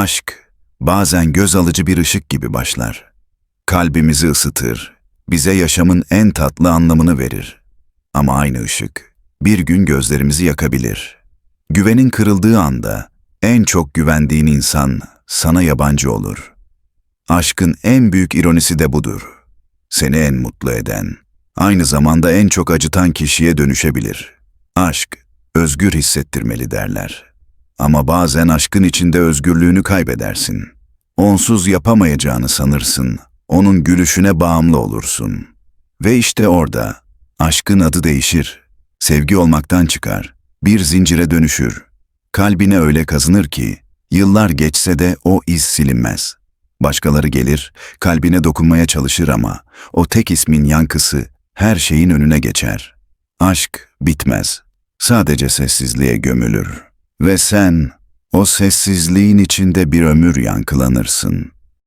Aşk bazen göz alıcı bir ışık gibi başlar. Kalbimizi ısıtır, bize yaşamın en tatlı anlamını verir. Ama aynı ışık bir gün gözlerimizi yakabilir. Güvenin kırıldığı anda en çok güvendiğin insan sana yabancı olur. Aşkın en büyük ironisi de budur. Seni en mutlu eden, aynı zamanda en çok acıtan kişiye dönüşebilir. Aşk, özgür hissettirmeli derler. Ama bazen aşkın içinde özgürlüğünü kaybedersin. Onsuz yapamayacağını sanırsın, onun gülüşüne bağımlı olursun. Ve işte orada, aşkın adı değişir. Sevgi olmaktan çıkar, bir zincire dönüşür. Kalbine öyle kazınır ki, yıllar geçse de o iz silinmez. Başkaları gelir, kalbine dokunmaya çalışır ama o tek ismin yankısı her şeyin önüne geçer. Aşk bitmez. Sadece sessizliğe gömülür. Ve sen o sessizliğin içinde bir ömür yankılanırsın.